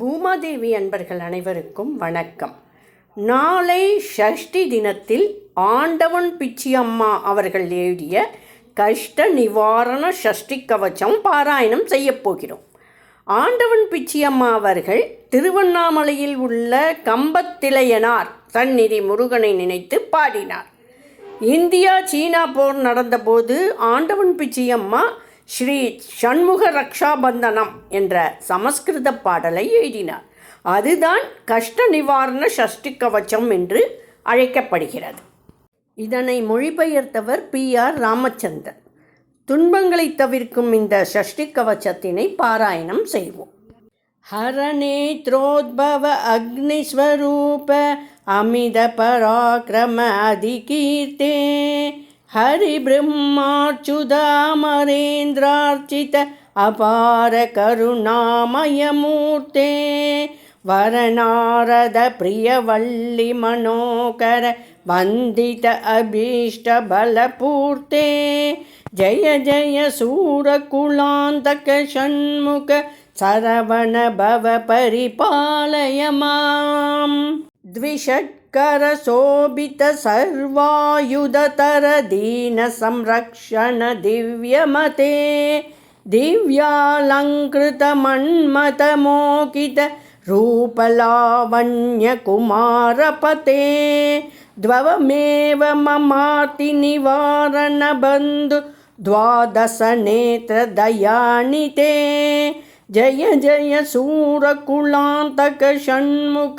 பூமாதேவி அன்பர்கள் அனைவருக்கும் வணக்கம் நாளை ஷஷ்டி தினத்தில் ஆண்டவன் பிச்சி அம்மா அவர்கள் எழுதிய கஷ்ட நிவாரண ஷஷ்டி கவச்சம் பாராயணம் செய்யப்போகிறோம் ஆண்டவன் பிச்சி அம்மா அவர்கள் திருவண்ணாமலையில் உள்ள கம்பத்திலையனார் சந்நிதி முருகனை நினைத்து பாடினார் இந்தியா சீனா போர் நடந்தபோது ஆண்டவன் பிச்சியம்மா ஸ்ரீ சண்முக ரக்ஷாபந்தனம் என்ற சமஸ்கிருத பாடலை எழுதினார் அதுதான் கஷ்ட நிவாரண சஷ்டி கவச்சம் என்று அழைக்கப்படுகிறது இதனை மொழிபெயர்த்தவர் பி ஆர் ராமச்சந்திரன் துன்பங்களை தவிர்க்கும் இந்த சஷ்டி கவச்சத்தினை பாராயணம் செய்வோம் ஹரணே த்ரோத்பவ அக்னிஸ்வரூப அமித பராக்கிரம அதிகீர்த்தே हरिब्रह्माच्युदामरेन्द्रार्चित अपारकरुणामयमूर्ते वरनारदप्रियवल्लिमनोकर वन्दित अभीष्टबलपूर्ते जय जय सूरकुलान्तकषण्मुख सरवणभव परिपालय मां द्विषट् करशोभितसर्वायुधतरदीनसंरक्षण दिव्यमते दिव्यालङ्कृतमन्मतमोकितरूपलावण्यकुमारपते द्वमेव ममातिनिवारणबन्धु द्वादशनेत्रदयानि ते जय जय सूरकुलान्तकषण्मुख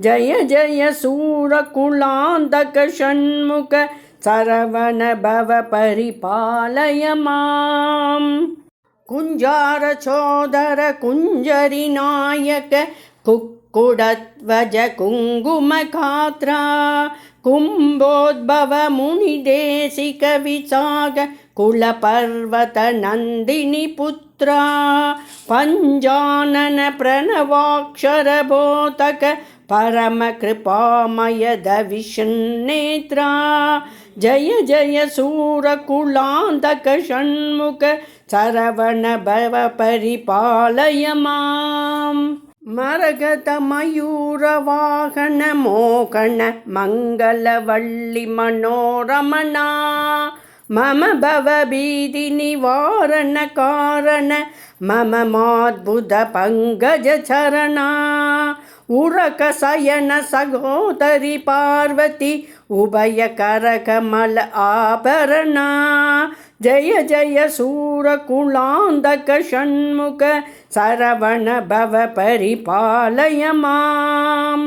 जय जय सूरकुलान्तक षण्मुख सरवन भव परिपालय कुञ्जार चोदर कुक्कुडध्वज कुङ्गुमकात्रा कुम्भोद्भव मुनिदेशिकविसाक कुलपर्वतनन्दिनीपुत्रा पञ्जानन प्रणवाक्षरबोतक परमकृपामयदविषन्नेत्रा जय जय सूरकुलान्तकषण्मुख सरवणभव परिपालय माम् मरगतमयूरवाहनमोहन मङ्गलवल्लिमनोरमणा मम भवभीतिनिवारणकारण मम माद्भुतपङ्कजचरणा ಉರಕ ಸಯನ ಸಗೋದರಿ ಪಾರ್ವತಿ ಉಭಯ ಕರಕಮಲ ಆಭರಣ ಜಯ ಜಯ ಸೂರಕುಳಾಂಧಕ ಷಣ್ಮುಖ ಸರವಣ ಭವ ಪರಿಪಾಲಯ ಮಾಂ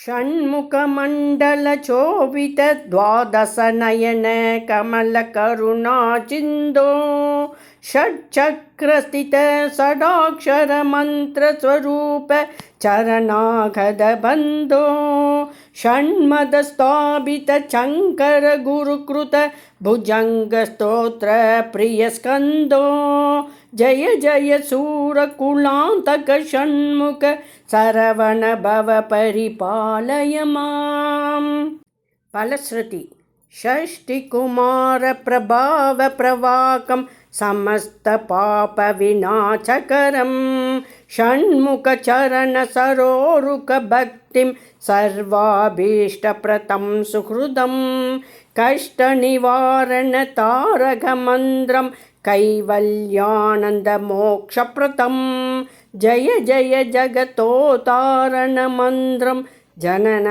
षण्मुखमण्डलचोभितद्वादशनयनकमलकरुणाचिन्दो षट्चक्रस्थित षडाक्षरमन्त्रस्वरूप चरनागदबन्धो षण्मदस्ताभितशङ्करगुरुकृत भुजङ्गस्तोत्र प्रियस्कन्दो जय जय सू कुलान्तकषण्मुख सरवण भव परिपालय मा फलश्रुति षष्टिकुमारप्रभावप्रवाकं समस्तपापविना षण्मुखचरणसरोरुकभक्तिं सर्वाभीष्टप्रतं सुहृदं कष्टनिवारणतारकमन्द्रम् कैवल्यानन्दमोक्षप्रतं जय जय जगतोतारणमन्त्रं जननमरणनिवारणमन्त्रम्